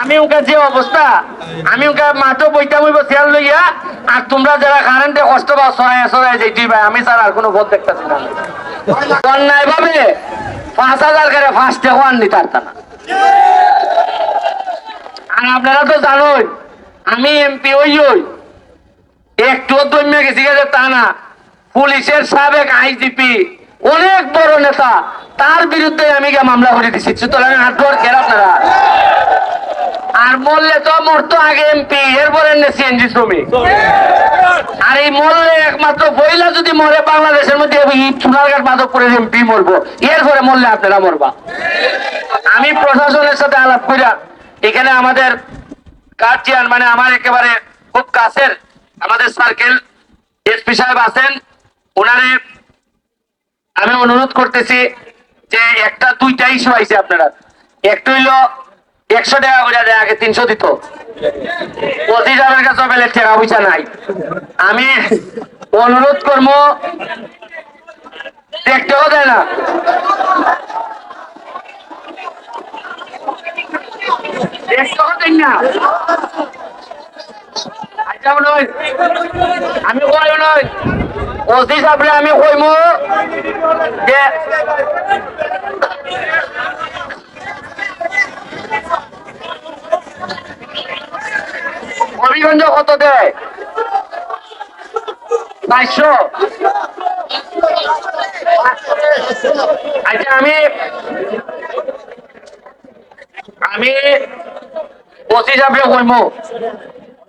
আমি যে অবস্থা, আমি বইব চেয়ার লইয়া, আর তোমরা যারা কারেন্টে কষ্ট পাও সরাই সরাই ভাই আমি স্যার আর কোনো ভোট দেখতেছি না। পাঁচ হাজার তার আর আপনারা তো জানোই, আমি এমপি ওই ওই একটু দমে গেছি গেছে তা না। পুলিশের সাবেক আইজিপি অনেক বড় নেতা, তার বিরুদ্ধে আমি মামলা করে দিচ্ছি সুতরাং আটবার খের আপনারা। আর মরলে তো মরতো আগে এমপি এরপরে সিএনজি শ্রমিক। আর এই মরলে একমাত্র বইলা যদি মরে বাংলাদেশের মধ্যে এই চুনারঘাট মাধবপুরের এমপি মরবো। এরপরে মরলে আপনারা মরবা। আমি প্রশাসনের সাথে আলাপ করিয়া এখানে আমাদের গার্জিয়ান মানে আমার একেবারে খুব কাছের আমাদের সার্কেল এসপি সাহেব আছেন। ওনারে আমি অনুরোধ করতেছি যে একটা দুইটা ইস্যু আইছে আপনারা। একটা হইল একশো টাকা করে দেয়, আগে তিনশো দিত। পঁচিশ হাজার কাছে পেলে টাকা পয়সা নাই। আমি অনুরোধ করব, দেখতেও দেয় না। আচ্ছা আমি কই নয়। ওসি সাহেবরে আমি কইমু যে হবিগঞ্জ কত দেয় আচ্ছা আমি আমি ওসি সাহেবরে কইমু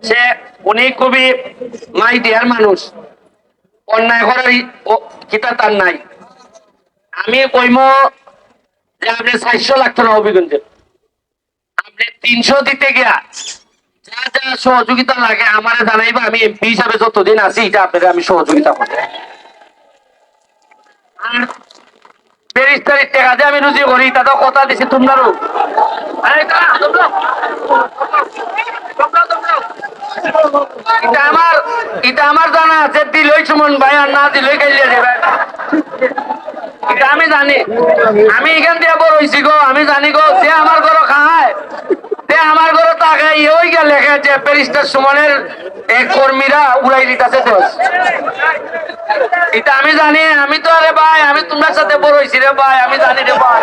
সে, উনি খুবই মাই দেয়ার মানুষ। অন্যায় করার কিতা তার নাই। আমি কইম যে আপনি চারশো লাগতো না অভিগঞ্জে আপনি তিনশো দিতে গিয়া সহযোগিতা লাগে আমারে জানাইবা, আমি এমপি হিসাবে যতদিন আছি এটা আপনাদের আমি সহযোগিতা আমি সুমন ভাই না আমি জানি। আমি এখান দিয়ে বড় হইছি গো, আমি জানি গো, যে আমার ঘর খায়। আমার ঘর তাকে ওই গেলে, লেখে যে প্যারিস্টার সুমনের এক কর্মীরা উড়াই দিতেছে এটা আমি জানি, আমি তো আরে ভাই, আমি তোমার সাথে বড় রে ভাই, আমি জানি রে ভাই।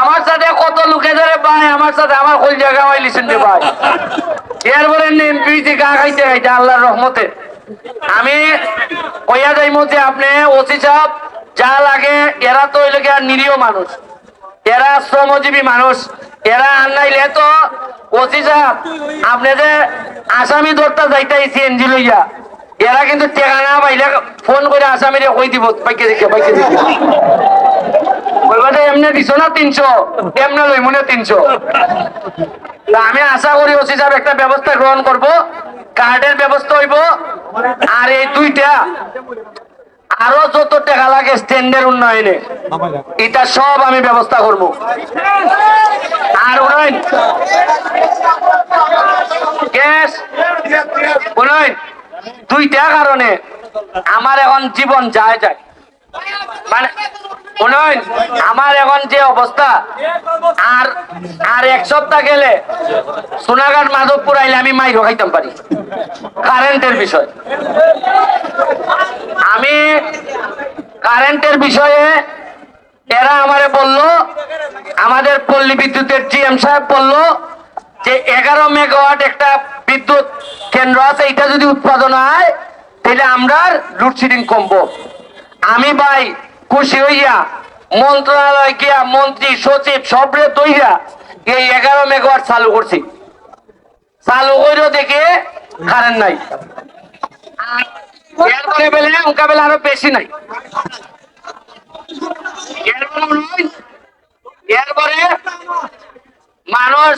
আমার সাথে কত লোকে ধরে ভাই, আমার সাথে আমার কই জায়গা হইলিছেন রে ভাই। এরপরে এমপি যে গা খাইতে খাইতে আল্লাহর রহমতে। আমি কইয়া যাইমু যে আপনি ওসি সাহেব, যা লাগে, এরা তো হইলে কি আর নিরীহ মানুষ। এরা শ্রমজীবী মানুষ। এরা আনাইলে তো ওসি সাহেব আপনি যে আসামি ধরতে যাইতে সিএনজি লইয়া, এরা কিন্তু টেকা পাইলে ফোন করে আসামিরে কই দিব, পাইকে দেখে পাইকে দেখে। দিছো না তিনশো? এমনি লই মনে তিনশো? আমি আশা করি ওসি একটা ব্যবস্থা গ্রহণ করব, কার্ডের ব্যবস্থা হইব, আর এই দুইটা আরও যত টাকা লাগে স্ট্যান্ডের উন্নয়নে এটা সব আমি ব্যবস্থা করব। আর উন্নয়ন গ্যাস উন্নয়ন দুইটা কারণে আমার এখন জীবন যায় যায়। মানে উন্নয়ন আমার এখন যে অবস্থা আর আর এক সপ্তাহ গেলে সোনাঘাট মাধবপুর আইলে আমি মাইরো খাইতাম পারি। কারেন্টের বিষয়। আমি কারেন্টের বিষয়ে এরা আমারে বলল, আমাদের পল্লী বিদ্যুতের জিএম সাহেব বলল যে এগারো মেগাওয়াট একটা বিদ্যুৎ কেন্দ্র আছে এটা যদি উৎপাদন হয়, তাহলে আমরা লোডশেডিং কমবো। আমি ভাই খুশি হইয়া মন্ত্রণালয় গিয়া মন্ত্রী, সচিব সবরে দইয়া এই এগারো মেগাওয়াট চালু করছি। চালু কইরো দেখে কারেন্ট নাই। আর বেশি নাই। মানুষ,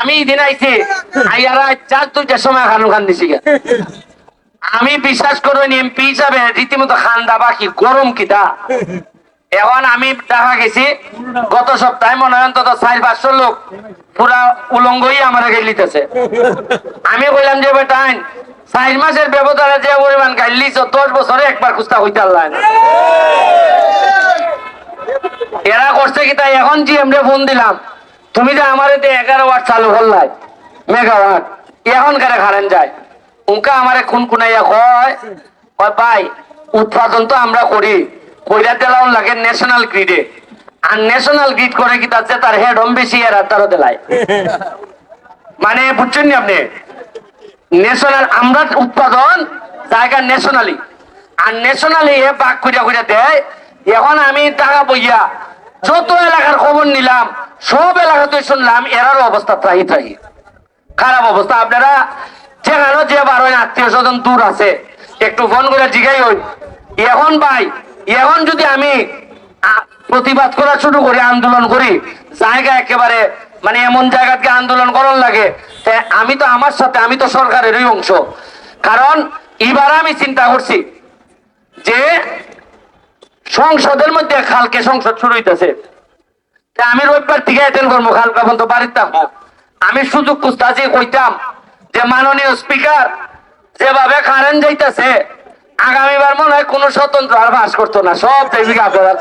আমি দিন আইছি, আইয়ারা চার দুইটার সময় খান খান দিছি আমি বিশ্বাস করবেন এমপি হিসাবে রীতিমতো খান দাবা কি, গরম কি দা? এখন আমি দেখা গেছি, গত সপ্তাহে মনে হয় অন্তত চার পাঁচশো লোক পুরা উলঙ্গই আমার গেলিতেছে আমি কইলাম যে বেটাইন চার মাসের ব্যবধানে যে পরিমাণ গাইলিছ দশ বছরে একবার খুস্তা হইতে আল্লাহ এরা করছে কি তাই? এখন জি আমরা ফোন দিলাম, তুমি যে আমার এতে এগারো ওয়াট চালু হল্লাই মেগাওয়াট এখন কারে খারেন যায়? উনকা আমারে খুন খুনাইয়া কয়, ভাই, উৎপাদন তো আমরা করি। কইরা দেলাও লাগে ন্যাশনাল গ্রিডে আর ন্যাশনাল গ্রিড করে কি তার যে তার হেড হোম বেশি আর তারও দেলায়। মানে বুঝছেন নি আপনি? ন্যাশনাল আমরা উৎপাদন জায়গা ন্যাশনালি আর ন্যাশনালি এ বাক কইরা কইরা দেয় এখন আমি টাকা বইয়া যত এলাকার খবর নিলাম সব এলাকাতে শুনলাম এরারও অবস্থা ত্রাহি ত্রাহি। খারাপ অবস্থা। আপনারা যেখানে যে বার আত্মীয় স্বজন দূর আছে একটু ফোন করে জিগাই হই। এখন ভাই এখন যদি আমি প্রতিবাদ করা শুরু করি আন্দোলন করি জায়গা একেবারে মানে এমন জায়গাকে আন্দোলন করার লাগে আমি তো আমার সাথে আমি তো সরকারেরই অংশ। কারণ এবার আমি চিন্তা করছি যে সংসদের মধ্যে খালকে সংসদ শুরু হইতেছে। তা আমি রবিবার থেকে অ্যাটেন্ড করব কালকে পর্যন্ত বাড়িতে থাকব আমি সুযোগ খুঁজতাছি কইতাম যে মাননীয় স্পিকার যেভাবে কারেন্ট যাইতেছে আগামীবার মনে হয় কোনো স্বতন্ত্র আর বাস করতো না, সব দেবিকে আপনারা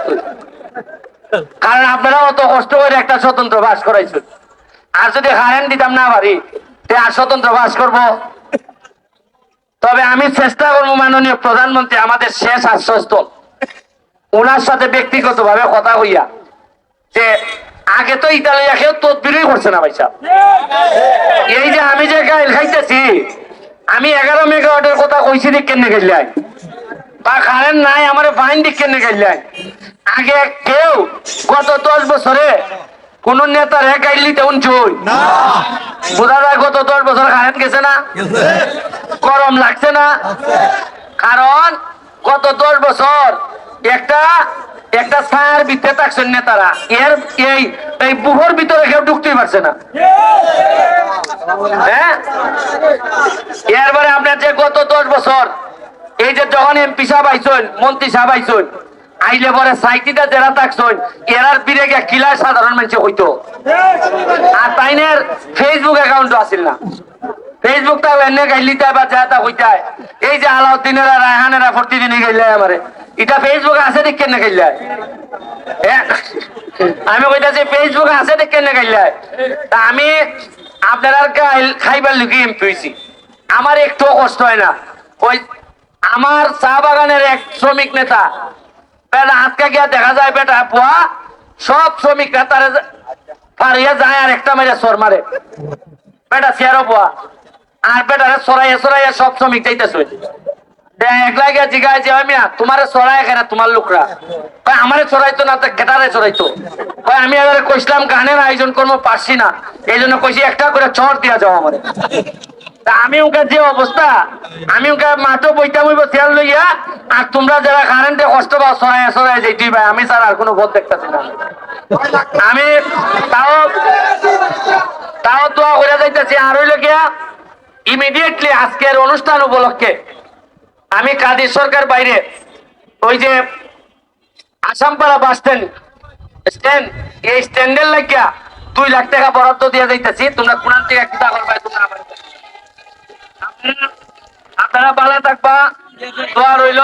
কারণ আপনারা অত কষ্ট করে একটা স্বতন্ত্র বাস করাইছেন। আর যদি কারেন্ট দিতাম না পারি আর স্বতন্ত্র বাস করব? তবে আমি চেষ্টা করব মাননীয় প্রধানমন্ত্রী, আমাদের শেষ আশ্রয়স্থল ওনার সাথে ব্যক্তিগত ভাবে কথা হইয়া, যে আগে তো ইতালিয়া কেউ তদবিরই করছে না ভাইসা এই যে আমি যে গাইল খাইতেছি আমি এগারো মেগাওয়াটের কথা কইছি দিক কেন গেলাই বা কারেন্ট নাই আমার ফাইন দিক কেন গেলাই আগে কেউ গত দশ বছরে কোন নেতার এক গাইলি তেমন চই বোঝা যায় গত দশ বছর কারেন্ট গেছে না? গরম লাগছে না? কারণ গত দশ বছর একটা একটা ছায়ার ভিতরে থাকছেন নেতারা। এর এই এই বুহর ভিতরে কেউ ঢুকতেই পারছে না। হ্যাঁ? এরপরে আপনার যে গত দশ বছর এই যে যখন এমপি সাহেব আইসন মন্ত্রী সাহেব আইসন আইলে পরে সাইটিটা যারা থাকছেন এরার বিরে গিয়া কিলায় সাধারণ মানুষ হইতো। আর তাইনের ফেসবুক অ্যাকাউন্টও আসিল না। ফেসবুক তাও এনে গাইলি তাই বা যা তা হইতায়। এই যে আলাউদ্দিনেরা, রায়হানেরা প্রতিদিনই গাইলে আমারে। এটা ফেসবুক আছে দেখ কেন গাইলে আমি কইতাছি ফেসবুক আছে দেখ কেন গাইলে তা আমি আপনারা খাইবার লুকি এমপি হইছি। আমার একটু কষ্ট হয় না। ওই আমার চা বাগানের এক শ্রমিক নেতা, বেটা আজকে গিয়া দেখা যায়, বেটা পোয়া সব শ্রমিক নেতারে পারিয়া যায় আর একটা মেরে সর মারে। বেটা চেয়ারও পোয়া আর বেটারে সরাইয়া সরাইয়া সব শ্রমিক যাইতেছে। তোমারে তোমার লোকরা? আমারে চড়াইতো না, তো চড়াইতো? আমি এবারে আয়োজন করব, পারছি না। এই জন্য একটা করে চড় দিয়া যে অবস্থা, আমি ওকে মাঠে বইটা বইব লইয়া, আর তোমরা যারা কারেন্টে কষ্ট পাও সরাইয়া সরাইয়া যাই তুই ভাই আমি স্যার আর কোনো ভোট দেখতেছি না। আমি তাও তাও দোয়া করে যাইতেছি। আর ইমিডিয়েটলি আজকের অনুষ্ঠান উপলক্ষে আমি কাদি সরকার বাইরে, ওই যে আসামপাড়া বাস স্ট্যান্ড স্ট্যান্ড, এই স্ট্যান্ডের লাগিয়া দুই লাখ টাকা বরাদ্দ দিয়ে যাইতেছি, তোমরা কোরআন থেকে কিতা করবা তোমরা আমার আপনারা ভালো থাকবা, দোয়া রইল।